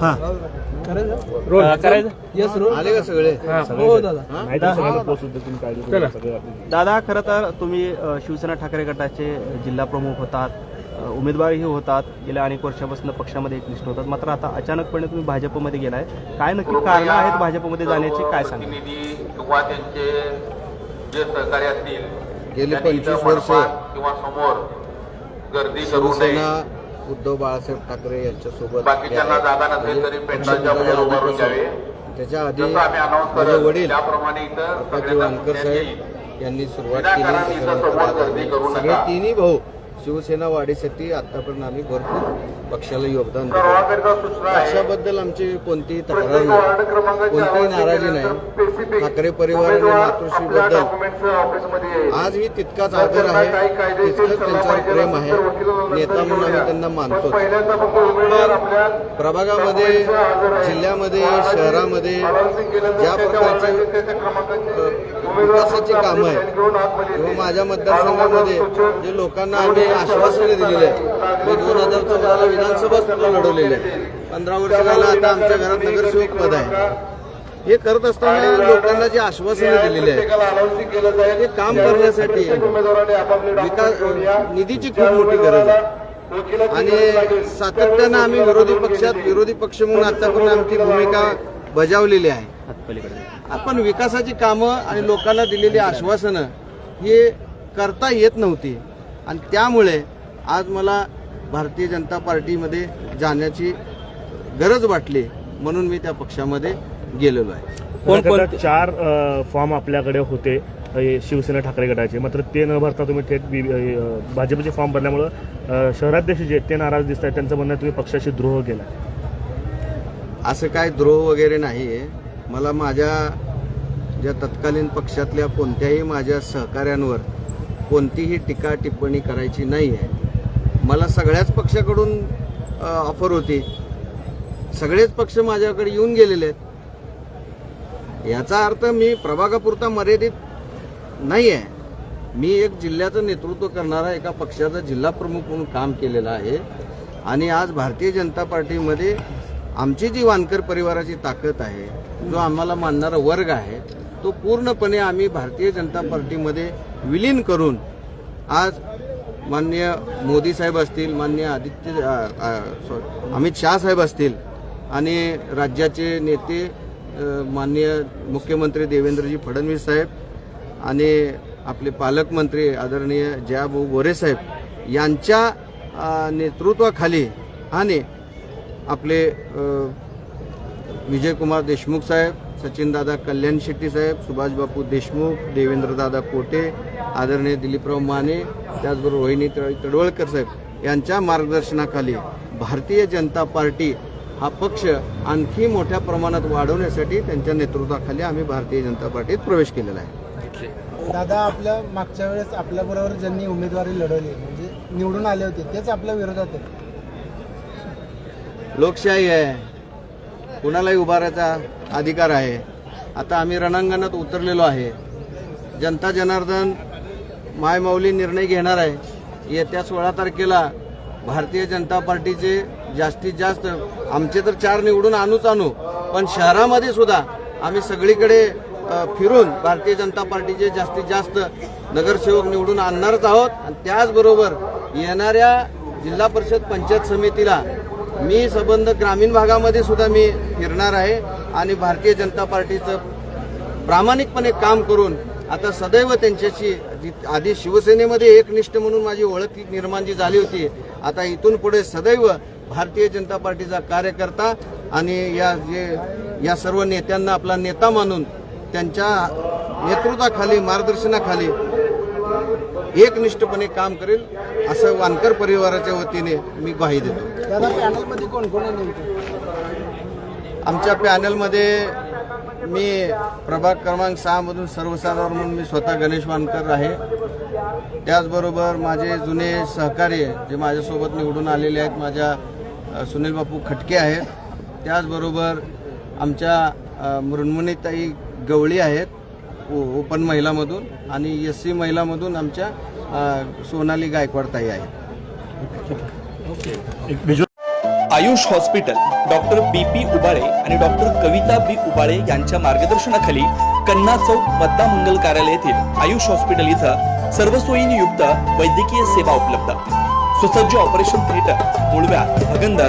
हा. करायचं? आले का सगळे? हो. दादा. दादा खरं तर तुम्ही अ, शिवसेना ठाकरे गटाचे जिल्हा प्रमुख होतात अ, उमेदवारही होतात. गेल्या अनेक वर्षापासून पक्षामध्ये एकनिष्ठ होतात. मात्र आता अचानकपणे तुम्ही भाजपमध्ये गेलाय. काय नक्की कारण आहेत भाजपमध्ये जाण्याची? काय सांगा प्रतिनिधी किंवा त्यांचे जे सहकारी असतील गेली त्यांनी इथं 25 वर्ष. किंवा समोर गर्दी करू नये उद्धव बाळासाहेब ठाकरे यांच्या सोबत बाकीच्यांना जागा नसेल तरी पेंटाच्या बाहेर उभारून घ्यावे त्याच्या आधी माझे वडील त्याप्रमाणे इथं वानकर. साहेब यांनी सुरुवात केली सगळे. तिन्ही भाऊ शिवसेना वाढीसाठी आतापर्यंत आम्ही भरपूर पक्षाला योगदान दिलं. पक्षाबद्दल आमची कोणतीही तक्रार नाही. कोणतीही नाराजी नाही. ठाकरे परिवार आणि मातोश्रीबद्दल येईल. आजही तितकाच आदर आहे. तितकंच त्यांच्यावर प्रेम आहे. नेता म्हणून आम्ही. त्यांना मानतो प्रभागामध्ये जिल्ह्यामध्ये शहरामध्ये ज्या प्रकारचे विकासाची कामं आहेत. किंवा माझ्या मतदारसंघामध्ये जे लोकांना आम्ही आश्वासने दिलेली आहे मी दोन हजार चौदाला विधानसभा सुद्धा लढवलेली आहे. पंधरा वर्ष झालं आता आमच्या घरात नगरसेवक पद आहे. हे करत असताना लोकांना जी आश्वासने दिलेली आहे हे काम करण्यासाठी विकास निधीची खूप मोठी गरज आहे. आणि सातत्यानं आम्ही विरोधी पक्षात विरोधी पक्ष म्हणून आतापर्यंत आमची भूमिका बजावलेली आहे. आपण विकासाची कामं आणि लोकांना दिलेली आश्वासनं हे करता येत नव्हती. आणि त्यामुळे आज मला भारतीय जनता पार्टीमध्ये जाण्याची गरज वाटली म्हणून मी त्या पक्षामध्ये गेलेलो आहे. कोण कोण कोण चार फॉर्म आपल्याकडे होते शिवसेना ठाकरे गटाचे. मात्र ते न भरता तुम्ही थेट भाजपचे फॉर्म भरल्यामुळं शहराध्यक्ष जे ते नाराज दिसत आहेत त्यांचं म्हणणं तुम्ही पक्षाशी द्रोह केला. असं काय द्रोह वगैरे नाही आहे मला माझ्या ज्या तत्कालीन पक्षातल्या कोणत्याही माझ्या सहकाऱ्यांवर कोणतीही टीका टिप्पणी करायची नाही आहे मला सगळ्याच पक्षाकडून ऑफर होती. सगळेच पक्ष माझ्याकडे येऊन गेलेले आहेत. याचा अर्थ मी प्रभागापुरता मर्यादित नाही आहे मी एक जिल्ह्याचं नेतृत्व करणारा एका पक्षाचा जिल्हा प्रमुख म्हणून काम केलेलं आहे. आणि आज भारतीय जनता पार्टीमध्ये आमची जी वानकर परिवाराची ताकद आहे जो आम्हाला मानणारा वर्ग आहे तो पूर्णपणे आम्ही भारतीय जनता पार्टीमध्ये विलीन करून आज माननीय मोदी साहेब असतील माननीय आदित्य सॉरी, अमित शहा साहेब असतील आणि राज्याचे नेते मान्य माननीय मुख्यमंत्री देवेंद्रजी फडणवीस साहेब आणि आपले पालकमंत्री आदरणीय जयाभाऊ गोरे साहेब यांच्या नेतृत्वाखाली आणि आपले विजयकुमार देशमुख साहेब सचिनदादा कल्याण शेट्टी साहेब सुभाषबापू देशमुख देवेंद्रदादा कोटे आदरणीय दिलीपराव माने त्याचबरोबर रोहिणी तड- तडवळकर साहेब यांच्या मार्गदर्शनाखाली भारतीय जनता पार्टी हा पक्ष आणखी मोठ्या प्रमाणात वाढवण्यासाठी त्यांच्या नेतृत्वाखाली आम्ही भारतीय जनता पार्टीत प्रवेश केलेला आहे. दादा आपल्या मागच्या वेळेस आपल्या बरोबर ज्यांनी उमेदवारी लढवली म्हणजे निवडून आले होते तेच आपल्या विरोधात लोकशाही आहे. कुणालाही उभारायचा अधिकार आहे. आता आम्ही रणांगणात उतरलेलो आहे. जनता जनार्दन मायमाऊली निर्णय घेणार आहे. येत्या सोळा तारखेला भारतीय जनता पार्टीचे जास्तीत जास्त आमचे तर चार निवडून आणूच आणू पण शहरामध्ये सुद्धा आम्ही सगळीकडे फिरून भारतीय जनता पार्टीचे जास्तीत जास्त नगरसेवक निवडून आणणारच आहोत. आणि त्याचबरोबर येणाऱ्या जिल्हा परिषद पंचायत समितीला मी संबंध ग्रामीण भागामध्ये सुद्धा मी फिरणार आहे आणि भारतीय जनता पार्टीचं प्रामाणिकपणे काम करून आता सदैव त्यांच्याशी जी- आधी शिवसेनेमध्ये एकनिष्ठ म्हणून माझी ओळख निर्माण जी झाली होती. आता इथून पुढे सदैव भारतीय जनता पार्टीचा कार्यकर्ता आणि या जे या सर्व नेत्यांना आपला नेता मानून त्यांच्या नेतृत्वाखाली मार्गदर्शनाखाली एकनिष्ठपणे काम करेल असं वानकर परिवाराच्या वतीने मी ग्वाही देतो. पॅनलमध्ये कोण कोण आमच्या पॅनलमध्ये मी प्रभाग क्रमांक सहामधून सर्वसाधारण म्हणून मी स्वतः गणेश वानकर आहे. त्याचबरोबर माझे जुने सहकारी जे माझ्यासोबत निवडून आलेले आहेत माझ्या सुनील बापू खटके आहेत. त्याचबरोबर आमच्या मृण्मणीताई गवळी आहेत. ओ- ओपन महिलामधून आणि एस सी महिलामधून आमच्या सोनाली गायकवाड ताई आहेत. Ayush hospital doctor B P Ubale आणि डॉक्टर कविता बी उबाळे यांच्या मार्गदर्शनाखाली कन्ना चौक पद्मा मंगल कार्यालय येथील आयुष हॉस्पिटल इथं सर्व सोयींनी युक्त वैद्यकीय सेवा उपलब्ध. सुसज्ज ऑपरेशन थिएटर मुळव्या भगंदर